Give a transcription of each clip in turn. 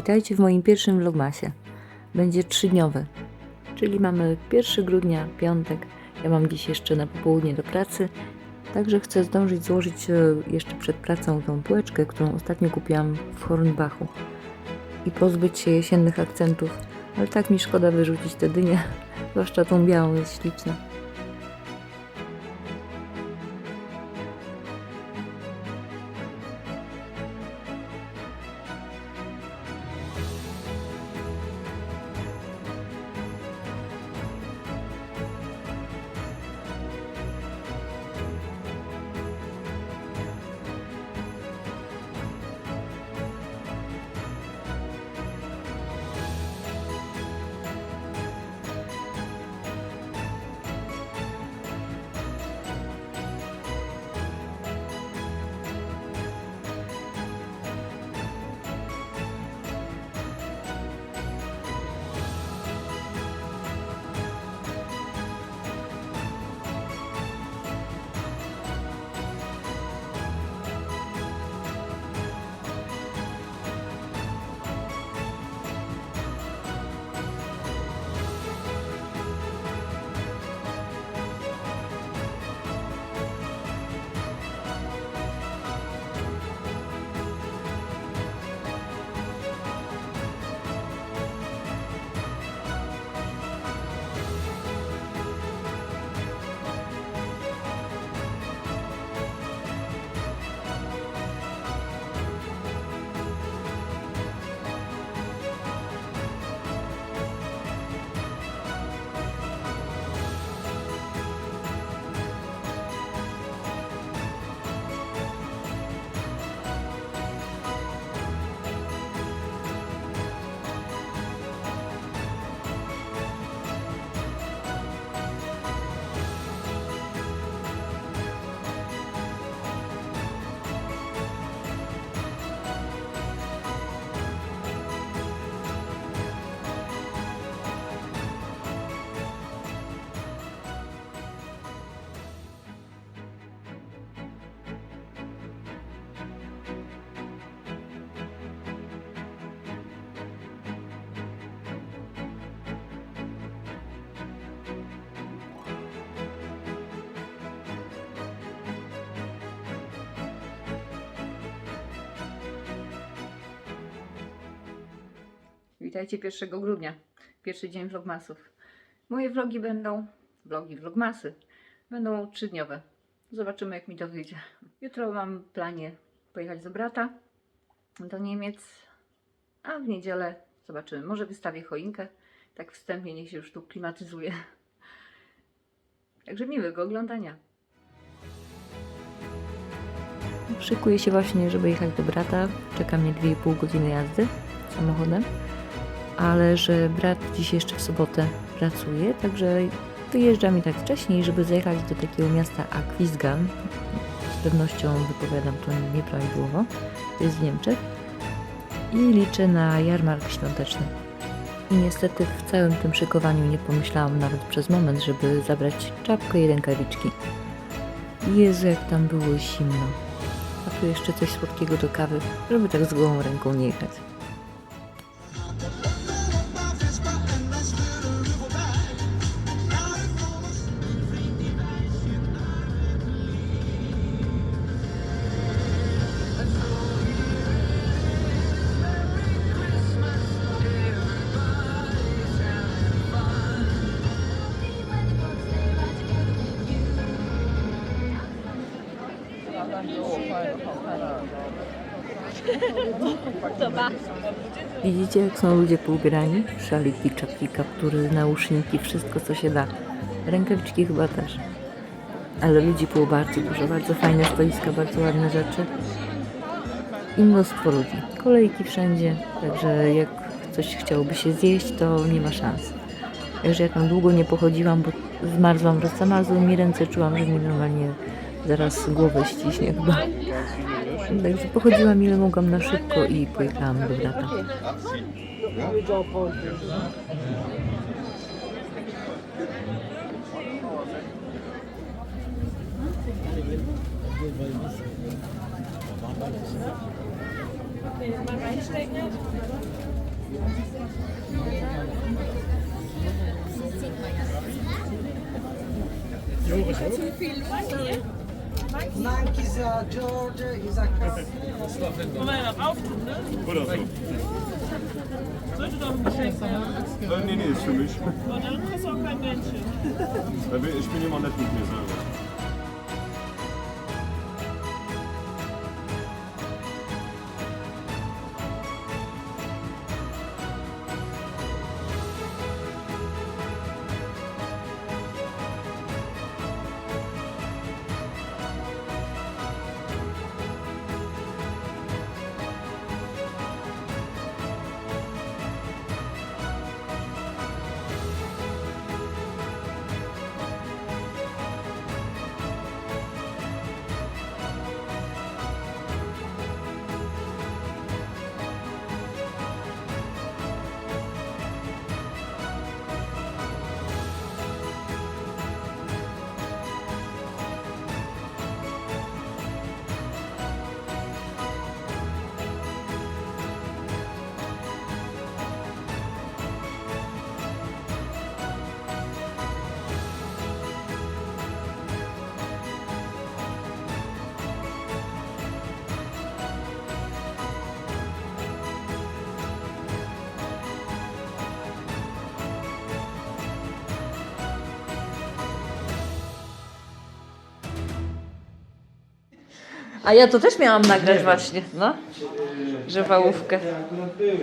Witajcie w moim pierwszym vlogmasie. Będzie trzydniowy, czyli mamy 1 grudnia, piątek. Ja mam dziś jeszcze na popołudnie do pracy, także chcę zdążyć złożyć e, jeszcze przed pracą tą półeczkę, którą ostatnio kupiłam w Hornbachu i pozbyć się jesiennych akcentów, ale tak mi szkoda wyrzucić tę dynię, zwłaszcza tą białą jest śliczna. Witajcie 1 grudnia, pierwszy dzień vlogmasów. Moje vlogi będą, vlogi, vlogmasy, będą trzydniowe. Zobaczymy jak mi to wyjdzie. Jutro mam planie pojechać do brata do Niemiec, a w niedzielę zobaczymy. Może wystawię choinkę, tak wstępnie niech się już tu klimatyzuje. Także miłego oglądania. Szykuję się właśnie, żeby jechać do brata. Czeka mnie 2,5 godziny jazdy samochodem ale że brat dziś jeszcze w sobotę pracuje, także wyjeżdża mi tak wcześniej, żeby zajechać do takiego miasta Aquisgan. Z pewnością wypowiadam to nieprawidłowo. To jest w Niemczech. I liczę na jarmark świąteczny. I niestety w całym tym szykowaniu nie pomyślałam nawet przez moment, żeby zabrać czapkę i rękawiczki. Jezu, jak tam było zimno. A tu jeszcze coś słodkiego do kawy, żeby tak z gołą ręką nie jechać. Widzicie, jak są ludzie poubierani? Szaliki, czapki, kaptury, nauszniki, wszystko co się da. Rękawiczki chyba też. Ale ludzi było bardzo dużo, bardzo fajne stoiska, bardzo ładne rzeczy. I mnóstwo ludzi. Kolejki wszędzie, także jak coś chciałoby się zjeść, to nie ma szans. Także ja tam długo nie pochodziłam, bo zmarzłam, zamarzły mi ręce, czułam, że mi normalnie zaraz głowę ściśnie chyba. Także pochodziłam ile mogłam na szybko i pojechałam do brata. Nike is a George, is a Wollen wir das auftun, ne? Oder so. Sollte doch ein Geschenk sein. Äh, nee, nee, ist für mich. Aber dann kriegst du auch kein Männchen. Ich bin immer nett mit mir selber. A ja to też miałam nagrać właśnie, no. Żywałówkę. Akurat były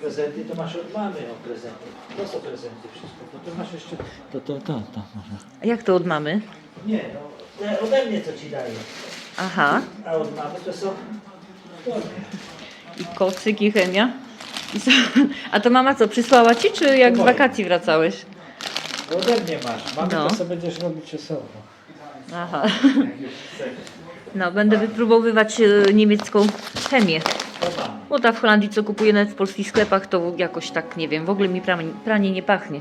prezenty, to masz od mamy o prezenty. To są prezenty wszystko. To, to masz jeszcze... To, to, to, to może. A jak to od mamy? Nie, no, te ode mnie co ci daję. Aha. A od mamy to są... I kocyk, i chemia. I co? A to mama co, przysłała ci, czy jak z Moje. wakacji wracałeś? To ode mnie masz. Mamy No. to sobie będziesz robić osobno. Aha. No, będę wypróbowywać e, niemiecką chemię. Bo ta w Holandii, co kupuję nawet w polskich sklepach, to jakoś tak, nie wiem, w ogóle mi pranie, nie pachnie.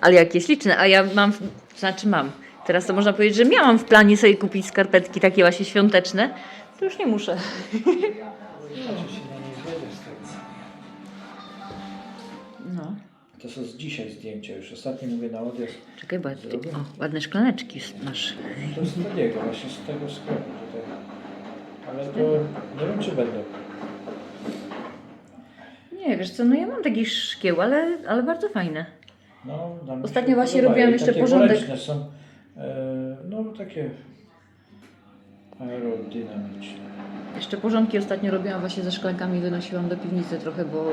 Ale jak jest liczne, a ja mam, znaczy mam, teraz to można powiedzieć, że miałam w planie sobie kupić skarpetki takie właśnie świąteczne, to już nie muszę. To są z dzisiaj zdjęcia już. Ostatnio mówię na odjazd. Czekaj, bo ty, o, ładne szklaneczki masz. To jest z Tadiego, właśnie z tego sklepu. Tutaj. Ale to nie wiem czy będą. Nie, wiesz co, no ja mam takich szkieł, ale, ale bardzo fajne. No, nam się Ostatnio właśnie podobają. robiłam I jeszcze takie porządek. są, e, no takie aerodynamiczne. Jeszcze porządki ostatnio robiłam właśnie ze szklankami, wynosiłam do piwnicy trochę, bo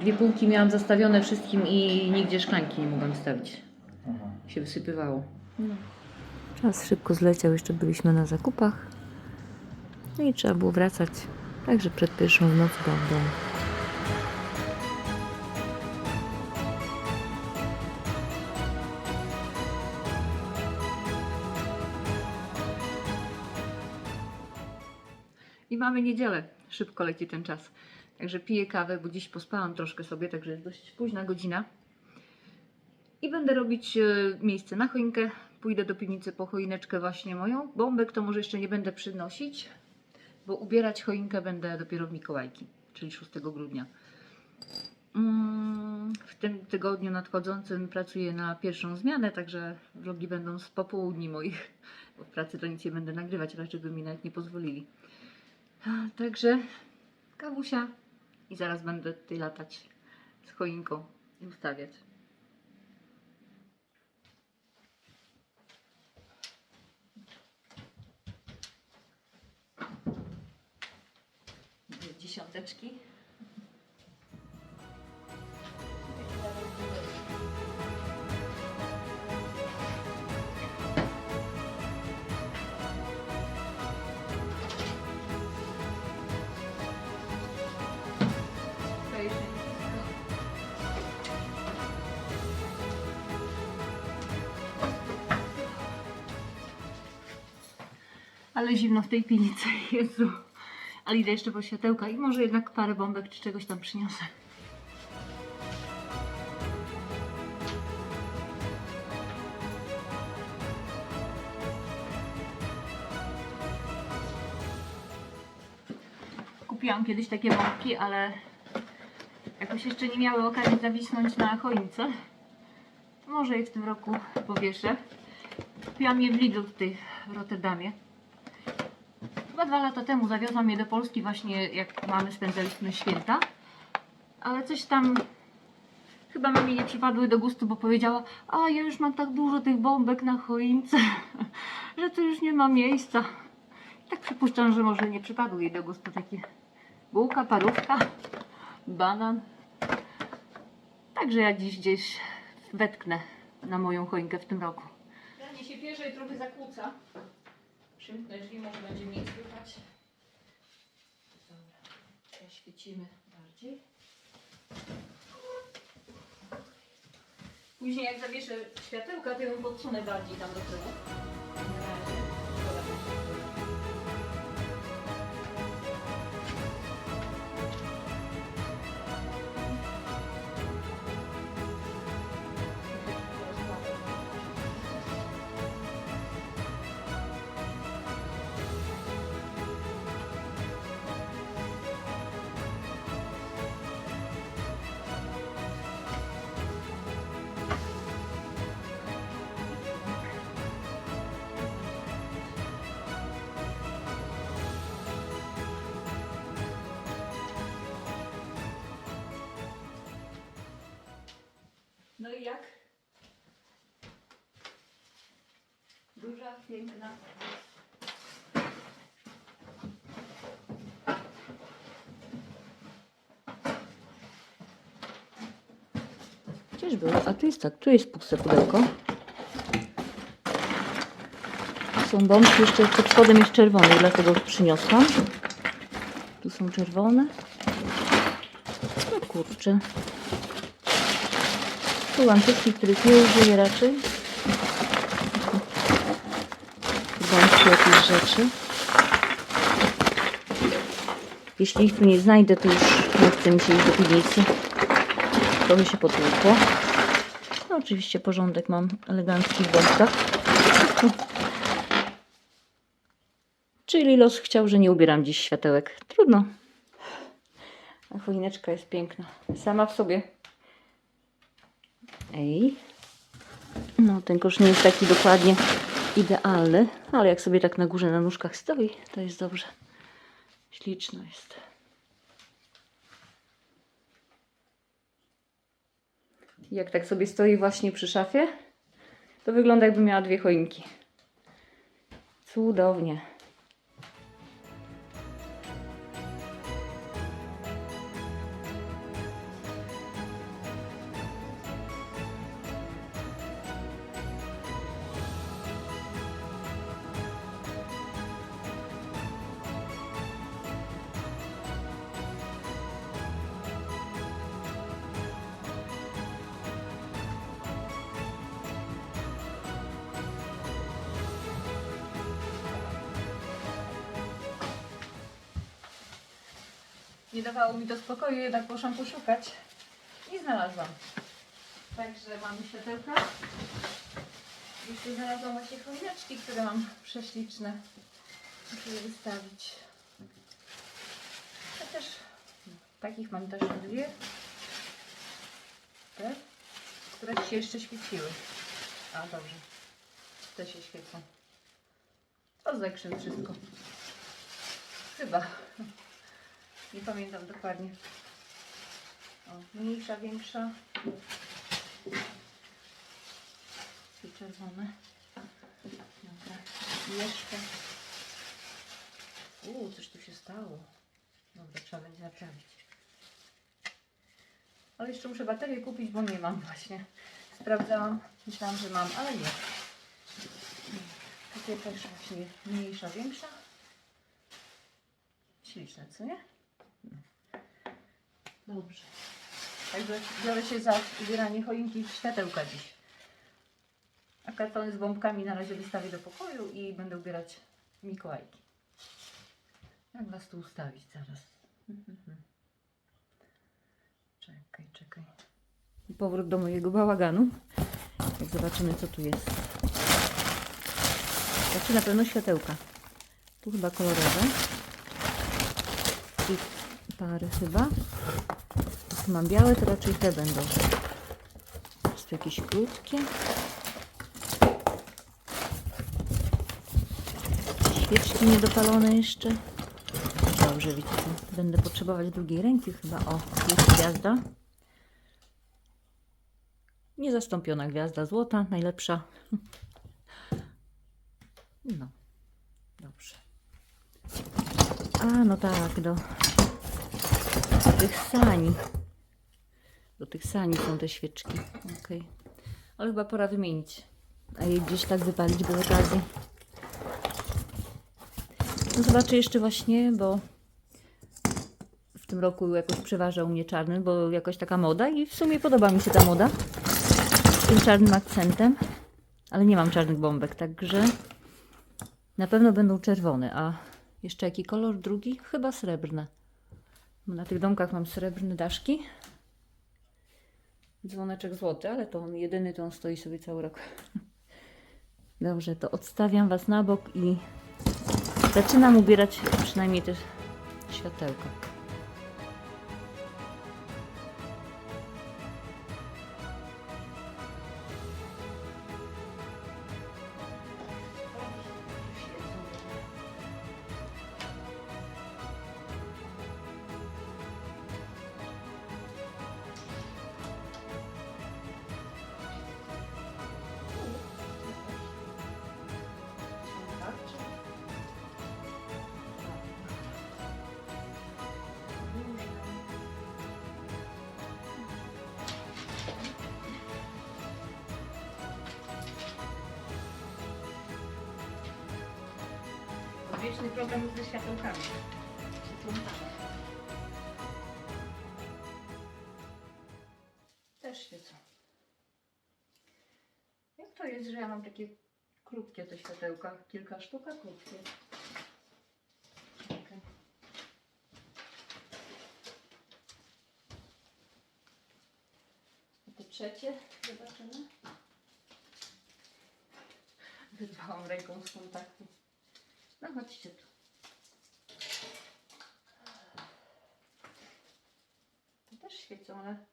dwie półki miałam zastawione wszystkim i nigdzie szklanki nie mogłam stawić. Aha. się wysypywało. Czas szybko zleciał, jeszcze byliśmy na zakupach. No i trzeba było wracać. Także przed pierwszą w byłam w domu. I mamy niedzielę. Szybko leci ten czas. Także piję kawę, bo dziś pospałam troszkę sobie, także jest dość późna godzina. I będę robić e, miejsce na choinkę. Pójdę do piwnicy po choineczkę właśnie moją. Bombek to może jeszcze nie będę przynosić, bo ubierać choinkę będę dopiero w Mikołajki, czyli 6 grudnia. Mm, W tym tygodniu nadchodzącym pracuję na pierwszą zmianę, także vlogi będą z popołudni moich, bo w pracy to nic nie będę nagrywać, raczej by mi nawet nie pozwolili. Także kawusia i zaraz będę tutaj latać z choinką i ustawiać. Dziesiąteczki. Ale zimno w tej piwnicy, Jezu. Ale idę jeszcze po światełka i może jednak parę bombek czy czegoś tam przyniosę. Kupiłam kiedyś takie bombki, ale jakoś jeszcze nie miały okazji zawisnąć na choince. Może je w tym roku powieszę. Kupiłam je w Lidlu tutaj w Rotterdamie. Chyba dwa lata temu zawiozłam je do Polski właśnie jak mamy spędzaliśmy święta. Ale coś tam chyba mamie nie przypadły do gustu, bo powiedziała a ja już mam tak dużo tych bombek na choince, że to już nie ma miejsca. Tak przypuszczam, że może nie przypadły jej do gustu takie bułka, parówka, banan. Także ja dziś gdzieś wetknę na moją choinkę w tym roku. Ranie się pierze i trochę zakłóca. Przymknę drzwi, może będzie mniej słychać. Dobra, zaświecimy bardziej. Później jak zawieszę światełka, to ją podsunę bardziej tam do tyłu. Piękna. Gdzież było? A tu jest tak, tu jest puste pudełko. Są bombki, jeszcze pod spodem jest czerwony, dlatego przyniosłam. Tu są czerwone. No kurczę. Tu lampiczki, których nie użyję raczej. Bądźcie jakieś rzeczy. Jeśli ich tu nie znajdę, to już nie chcę mi się iść do piwnicy. Się potłukło. No oczywiście porządek mam elegancki w bombkach. Czyli los chciał, że nie ubieram dziś światełek. Trudno. A choineczka jest piękna. Sama w sobie. Ej. No, ten kosz nie jest taki dokładnie idealny, ale jak sobie tak na górze na nóżkach stoi, to jest dobrze. Śliczno jest. Jak tak sobie stoi właśnie przy szafie, to wygląda jakby miała dwie choinki. Cudownie. Nie dawało mi to spokoju, jednak poszłam poszukać i znalazłam. Także mam światełka. Jeszcze znalazłam właśnie choineczki, które mam prześliczne. Muszę je wystawić. Ja też takich mam też dwie. Te, które się jeszcze świeciły. A dobrze. Te się świecą. To zekrzem wszystko. Chyba. Nie pamiętam dokładnie. O, mniejsza, większa. I czerwone. Dobra. I jeszcze. Uuu, coś tu się stało. Dobra, trzeba będzie naprawić. Ale jeszcze muszę baterię kupić, bo nie mam właśnie. Sprawdzałam. Myślałam, że mam, ale nie. Takie też właśnie mniejsza, większa. Śliczne, co nie? Dobrze. Także biorę się za ubieranie choinki w światełka dziś. A kartony z bombkami na razie wystawię do pokoju i będę ubierać Mikołajki. Jak was tu ustawić zaraz? Czekaj, czekaj. Powrót do mojego bałaganu. Jak zobaczymy, co tu jest. Znaczy na pewno światełka. Tu chyba kolorowe. I pary chyba. Tu mam białe, to raczej te będą. Jest tu jakieś krótkie. Świeczki niedopalone jeszcze. Dobrze, widzicie. Będę potrzebować drugiej ręki chyba. O, jest gwiazda. Niezastąpiona gwiazda złota, najlepsza. No, dobrze. A, no tak, do tych sani. Do tych sani są te świeczki. Okej. Ale chyba pora wymienić. A je gdzieś tak wypalić bez okazji. No zobaczę jeszcze właśnie, bo w tym roku jakoś przeważa u mnie czarny, bo jakoś taka moda i w sumie podoba mi się ta moda. Z tym czarnym akcentem. Ale nie mam czarnych bombek, także na pewno będą czerwone. A jeszcze jaki kolor drugi? Chyba srebrne. Na tych domkach mam srebrne daszki. Dzwoneczek złoty, ale to on jedyny, to on stoi sobie cały rok. Dobrze, to odstawiam Was na bok i zaczynam ubierać przynajmniej te światełka. Wieczny problem jest ze światełkami. Też świecą. Jak to jest, że ja mam takie krótkie te światełka? Kilka sztuk, a krótkie. To trzecie zobaczymy. Wyrwałam ręką z kontaktu. No chodźcie tu. Też świecą, ale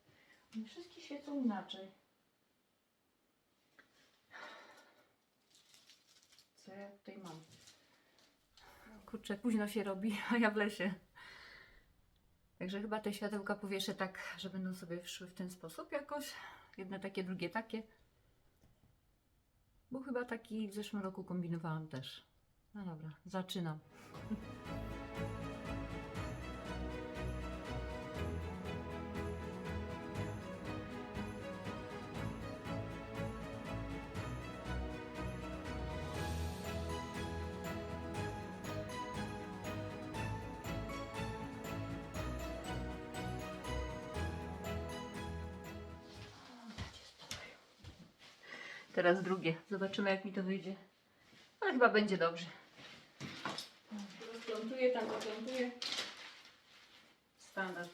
one wszystkie świecą inaczej. Co ja tutaj mam? Kurczę, późno się robi, a ja w lesie. Także chyba te światełka powieszę tak, że będą sobie szły w ten sposób jakoś. Jedne takie, drugie takie. Bo chyba taki w zeszłym roku kombinowałam też. No dobra, zaczynam. Teraz drugie. Zobaczymy, jak mi to wyjdzie. Ale chyba będzie dobrze. Rozplątuję, tam zaplątuję. Standard.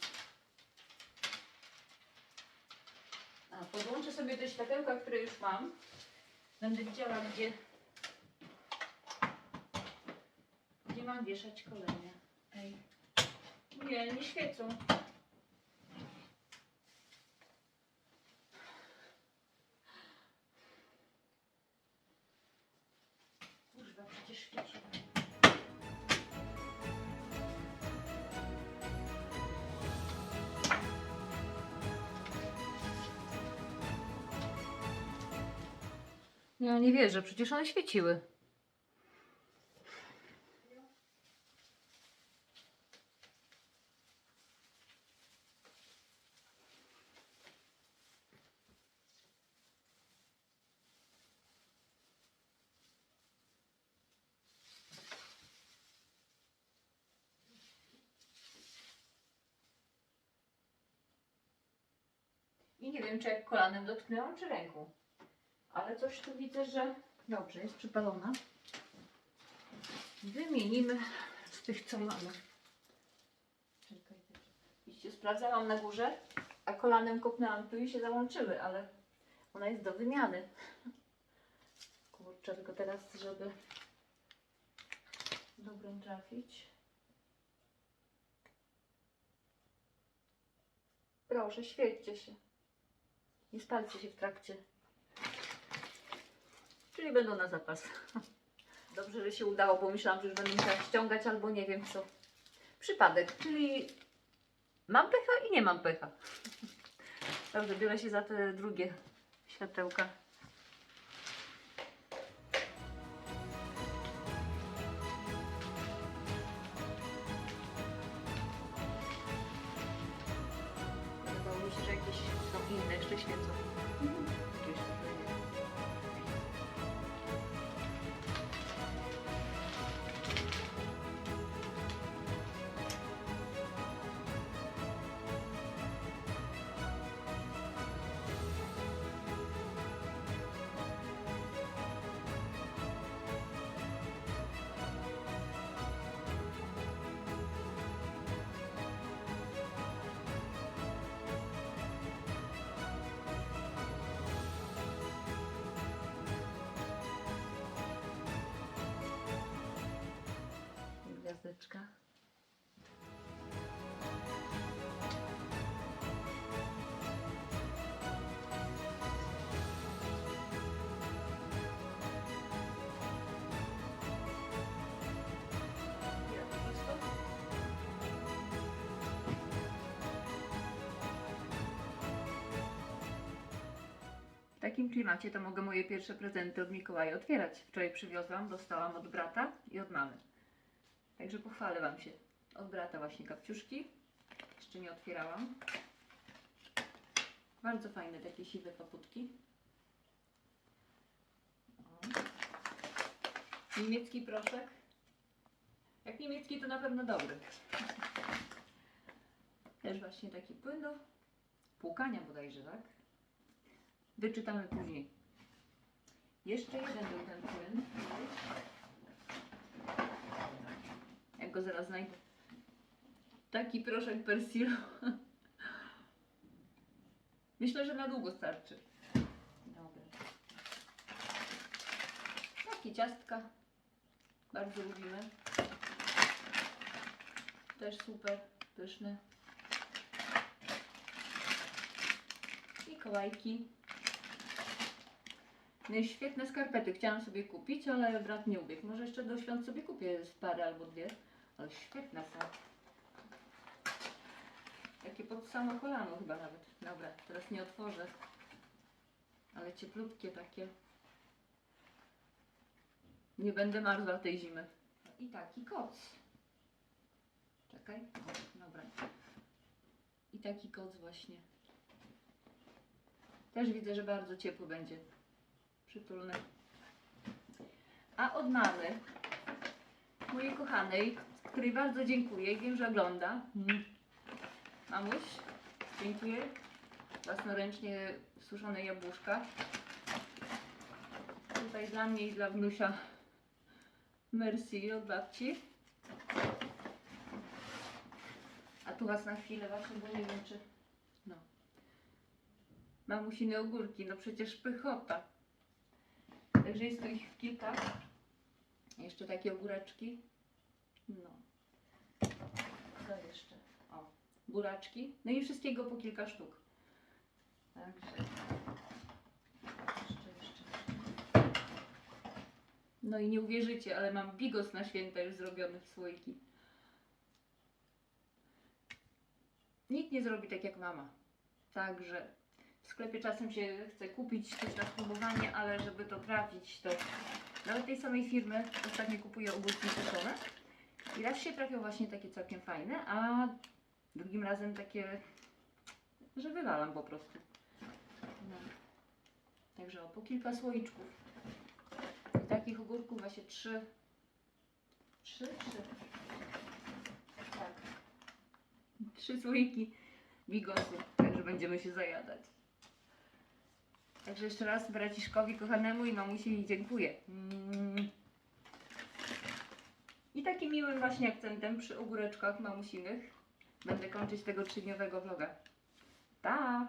A, podłączę sobie te światełka, które już mam. Będę widziała, gdzie, gdzie mam wieszać kolejne. Ej. Nie, nie świecą. Ja nie wierzę, przecież one świeciły. I nie wiem, czy jak kolanem dotknęłam, czy ręką. Ale coś tu widzę, że dobrze, jest przypalona. Wymienimy z tych, co mamy. Czekaj. Widzicie, sprawdzałam na górze, a kolanem kopnęłam tu i się załączyły, ale ona jest do wymiany. Kurczę, tylko teraz, żeby dobrą trafić. Proszę, świećcie się. Nie spalcie się w trakcie. Czyli będą na zapas. Dobrze, że się udało, bo myślałam, że już będę musiała ściągać albo nie wiem co. Przypadek, czyli mam pecha i nie mam pecha. Dobrze, biorę się za te drugie światełka. Wydawało mi się, że jakieś są inne, jeszcze świecą. Takim klimacie to mogę moje pierwsze prezenty od Mikołaja otwierać. Wczoraj przywiozłam, dostałam od brata i od mamy. Także pochwalę Wam się. Od brata właśnie kapciuszki. Jeszcze nie otwierałam. Bardzo fajne takie siwe paputki. Niemiecki proszek. Jak niemiecki to na pewno dobry. Też właśnie taki płyn do płukania bodajże, tak? Wyczytamy później. Jeszcze jeden był ten płyn. Jak go zaraz znajdę. Taki proszek persilo. Myślę, że na długo starczy. Dobra. Takie ciastka. Bardzo lubimy. Też super, pyszne. I świetne skarpety. Chciałam sobie kupić, ale brat nie ubiegł. Może jeszcze do świąt sobie kupię z parę albo dwie. Ale świetne są. Takie pod samo kolano chyba nawet. Dobra, teraz nie otworzę. Ale cieplutkie takie. Nie będę marzła tej zimy. I taki koc. Czekaj. Dobra. I taki koc właśnie. Też widzę, że bardzo ciepły będzie. Przytulny. A od mamy, mojej kochanej, której bardzo dziękuję i wiem, że ogląda. Mm. Mamuś, dziękuję. Własnoręcznie suszone jabłuszka. Tutaj dla mnie i dla wnusia merci od babci. A tu was na chwilę właśnie, bo nie wiem czy... No. Mamusine ogórki, no przecież pychota. Także jest tu ich kilka. Jeszcze takie ogóreczki. No. Co jeszcze? O, buraczki. No i wszystkiego po kilka sztuk. Także. Jeszcze, jeszcze. No i nie uwierzycie, ale mam bigos na święta już zrobiony w słoiki. Nikt nie zrobi tak jak mama. Także w sklepie czasem się chce kupić coś na spróbowanie, ale żeby to trafić, to nawet tej samej firmy ostatnio kupuję ogórki suszone. I raz się trafią właśnie takie całkiem fajne, a drugim razem takie, że wywalam po prostu. No. Także o, po kilka słoiczków. I takich ogórków właśnie trzy. Trzy? Trzy. Tak. Trzy słoiki bigosu. Także będziemy się zajadać. Także jeszcze raz braciszkowi kochanemu i mamusi dziękuję. Mm. I takim miłym właśnie akcentem przy ogóreczkach mamusinych będę kończyć tego trzydniowego vloga. Pa!